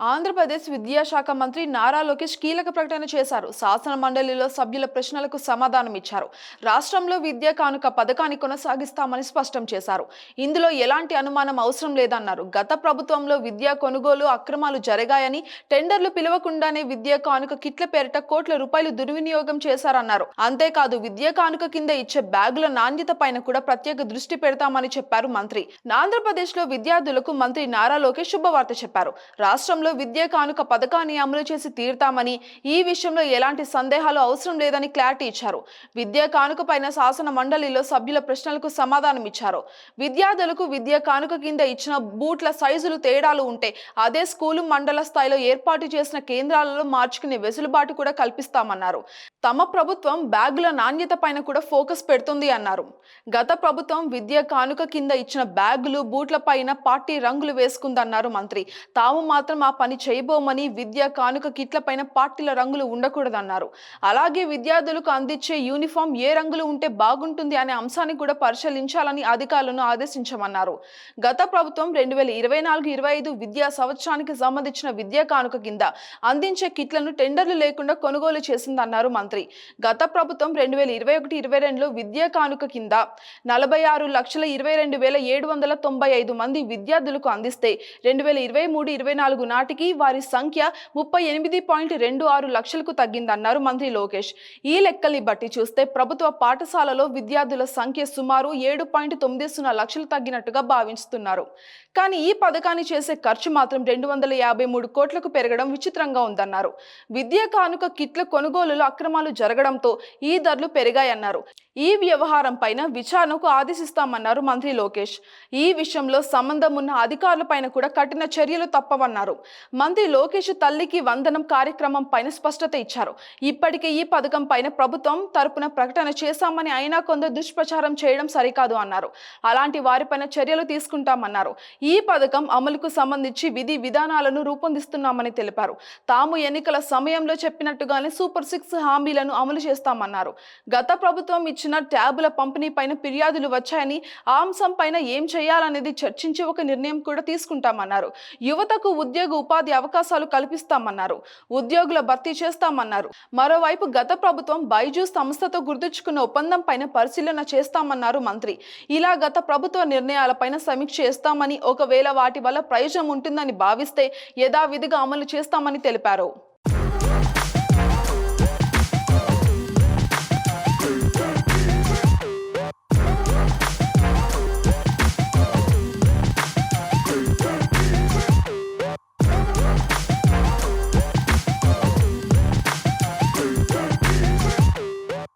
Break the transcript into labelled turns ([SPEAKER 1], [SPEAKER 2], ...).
[SPEAKER 1] ఆంధ్రప్రదేశ్ విద్యాశాఖ మంత్రి నారా లోకేష్ కీలక ప్రకటన చేశారు. శాసన మండలిలో సభ్యుల ప్రశ్నలకు సమాధానం ఇచ్చారు. రాష్ట్రంలో విద్యా కానుక పథకాన్ని కొనసాగిస్తామని స్పష్టం చేశారు. ఇందులో ఎలాంటి అనుమానం అవసరం లేదన్నారు. గత ప్రభుత్వంలో విద్యా కొనుగోలు అక్రమాలు జరిగాయని టెండర్లు పిలవకుండానే విద్యా కానుక కిట్ల పేరిట కోట్ల రూపాయలు దుర్వినియోగం చేశారన్నారు. అంతేకాదు విద్యా కానుక కింద ఇచ్చే బ్యాగుల నాణ్యత పైన కూడా ప్రత్యేక దృష్టి పెడతామని చెప్పారు మంత్రి. ఆంధ్రప్రదేశ్లో విద్యార్థులకు మంత్రి నారా లోకేష్ శుభవార్త చెప్పారు. రాష్ట్రంలో విద్యా కానుక పథకాన్ని అమలు చేసి తీరుతామని ఈ విషయంలో ఎలాంటి సందేహాలు అవసరం లేదని క్లారిటీ ఇచ్చారు. విద్యా కానుక పైన శాసన మండలిలో సభ్యుల ప్రశ్నలకు సమాధానం ఇచ్చారు. విద్యార్థులకు విద్యా కానుక కింద ఇచ్చిన బూట్ల సైజులు తేడాలు ఉంటే అదే స్కూలు మండల స్థాయిలో ఏర్పాటు చేసిన కేంద్రాలలో మార్చుకునే వెసులుబాటు కూడా కల్పిస్తామన్నారు. తమ ప్రభుత్వం బ్యాగుల నాణ్యత పైన కూడా ఫోకస్ పెడుతుంది అన్నారు. గత ప్రభుత్వం విద్యా కానుక కింద ఇచ్చిన బ్యాగులు బూట్ల పైన పార్టీ రంగులు వేసుకుందన్నారు మంత్రి. తాము మాత్రం ఆ పని చేయబోమని విద్యా కానుక కిట్ల పైన పార్టీల రంగులు ఉండకూడదన్నారు. అలాగే విద్యార్థులకు అందించే యూనిఫామ్ ఏ రంగులు ఉంటే బాగుంటుంది అనే అంశాన్ని కూడా పరిశీలించాలని అధికారులను ఆదేశించమన్నారు. గత ప్రభుత్వం రెండు వేల ఇరవై నాలుగు ఇరవై ఐదు విద్యా సంవత్సరానికి సంబంధించిన విద్యా కానుక కింద అందించే కిట్లను టెండర్లు లేకుండా కొనుగోలు చేసిందన్నారు మంత్రి. గత ప్రభుత్వం రెండు వేల ఇరవై ఒకటి ఇరవై రెండులో విద్యా కానుక కింద నలభై ఆరు లక్షల ఇరవై రెండు వేల ఏడు వందల తొంభై ఐదు మంది విద్యార్థులకు అందిస్తే రెండు వేల ఇరవై మూడు ఇరవై నాలుగు నాటికి వారి సంఖ్య ముప్పై ఎనిమిది పాయింట్ రెండు ఆరు లక్షలకు తగ్గిందన్నారు మంత్రి లోకేష్. ఈ లెక్కల్ని బట్టి చూస్తే ప్రభుత్వ పాఠశాలలో విద్యార్థుల సంఖ్య సుమారు ఏడు పాయింట్ తొమ్మిది సున్నా లక్షలు తగ్గినట్టుగా భావిస్తున్నారు. కానీ ఈ పథకాన్ని చేసే ఖర్చు మాత్రం రెండు వందల యాభై మూడు కోట్లకు పెరగడం విచిత్రంగా ఉందన్నారు. విద్యా కానుక కిట్ల కొనుగోలులో అక్రమాలు జరగడంతో ఈ ధరలు పెరిగాయన్నారు. ఈ వ్యవహారం పైన విచారణకు ఆదేశిస్తామన్నారు మంత్రి లోకేష్. ఈ విషయంలో సంబంధం ఉన్న అధికారుల పైన కూడా కఠిన చర్యలు తప్పవన్నారు. మంత్రి లోకేష్ తల్లికి వందనం కార్యక్రమం పైన స్పష్టత ఇచ్చారు. ఇప్పటికే ఈ పథకం పైన ప్రభుత్వం తరపున ప్రకటన చేశామని అయినా కొందరు దుష్ప్రచారం చేయడం సరికాదు అన్నారు. అలాంటి వారిపైన చర్యలు తీసుకుంటామన్నారు. ఈ పథకం అమలుకు సంబంధించి విధి విధానాలను రూపొందిస్తున్నామని తెలిపారు. తాము ఎన్నికల సమయంలో చెప్పినట్టుగానే సూపర్ సిక్స్ హామీలను అమలు చేస్తామన్నారు. గత ప్రభుత్వం ఇచ్చిన ట్యాబుల పంపిణీ పైన ఫిర్యాదులు వచ్చాయని ఆ అంశం పైన ఏం చేయాలనేది చర్చించి ఒక నిర్ణయం కూడా తీసుకుంటామన్నారు. యువతకు ఉద్యోగ ఉపాధి అవకాశాలు కల్పిస్తామన్నారు. ఉద్యోగుల భర్తీ చేస్తామన్నారు. మరోవైపు గత ప్రభుత్వం బైజూస్ సంస్థతో గుర్తుంచుకున్న ఒప్పందం పైన పరిశీలన చేస్తామన్నారు మంత్రి. ఇలా గత ప్రభుత్వ నిర్ణయాలపైన సమీక్ష చేస్తామని ఒకవేళ వాటి వల్ల ప్రయోజనం ఉంటుందని భావిస్తే యథావిధిగా అమలు చేస్తామని తెలిపారు.